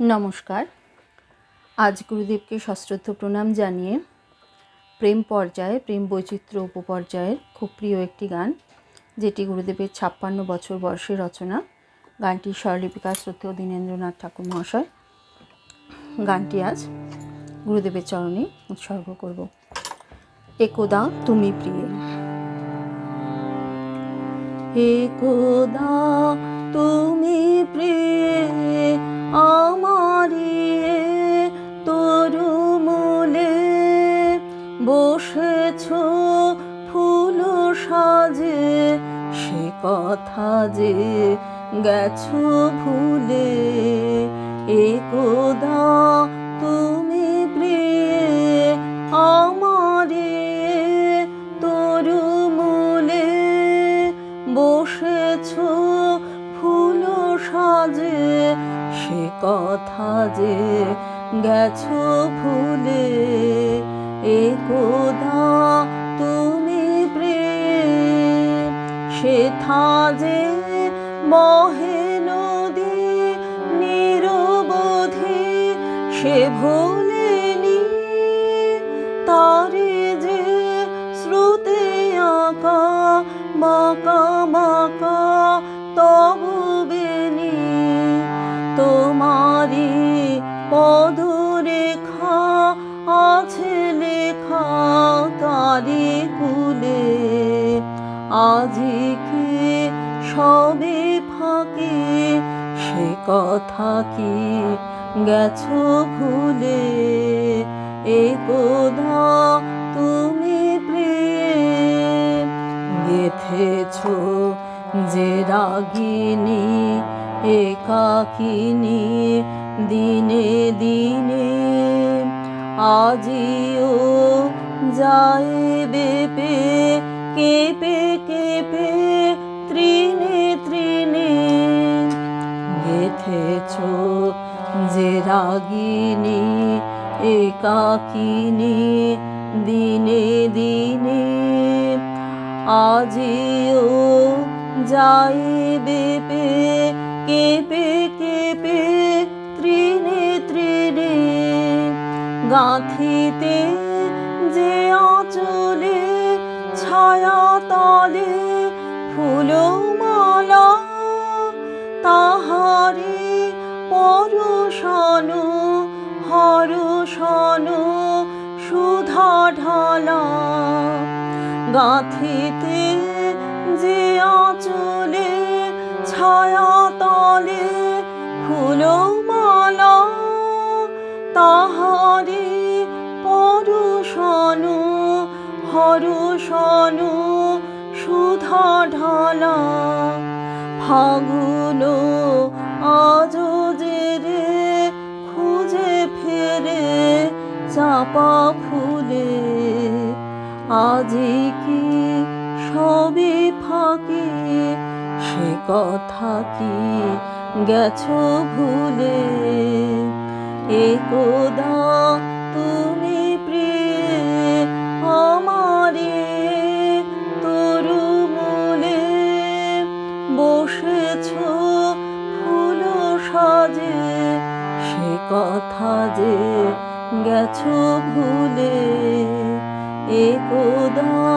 নমস্কার। আজ গুরুদেবকে সশ্রদ্ধ প্রণাম জানিয়ে প্রেম পর্যায়ে, প্রেম বৈচিত্র্য উপপর্যায়ের খুব প্রিয় একটি গান, যেটি গুরুদেবের ছাপ্পান্ন বছর বয়সে রচনা। গানটি স্বরলিপিকা শ্রদ্ধেয় দীনেন্দ্রনাথ ঠাকুর মহাশয়। গানটি আজ গুরুদেবের চরণে উৎসর্গ করব। একদা তুমি প্রিয়। একদা তুমি প্রিয়ে। বসেছ ফুল সাজে, সে কথা যে গেছো ভুলে একদা তুমি প্রিয়ে আমারে তরুমূলে বসেছ ফুল সাজে, সে কথা যে গেছো ভুলে একদা তুমি প্রেম? সেথা যে মহে নদী নিরবধি, সে ভোলেনি তারে যে শ্রুতে আঁকা, বাঁকা বাঁকা, তব তোমারি পদরেখা আছে তারি কুলে আজি কি সবে ফাঁকে সে কথা কি গেছো ভুলে? একদা তুমি প্রেম? গেথেছ যে রাগিনী, একাকিনী, দিনে দিনে। আজিও যাইবে পে, কেঁপে কেঁপে তৃণে তৃণে গেথেছ যে রাগিনী একাকিনী, দিনে দিনে। আজিও যাইবে পে, কেঁপে কেঁপে তৃণে তৃণে গাঁথিতে যে আঁচলে ছায়া তলে ফুলমালা তাহারে পরশানু, হরশানু, সুধা ঢালা। গাঁথিতে যে আঁচলে ছায়া তলে ফুলমালা তাহারে হরশানু সুধা ঢালা ফাগুন আজ রে খুঁজে ফেরে চাপা ফুলে। আজি কি সবে ফাঁকে? সে কথা কি গেছ ভুলে? একদা সাজে সে কথা যে গেছো ভুলে একদা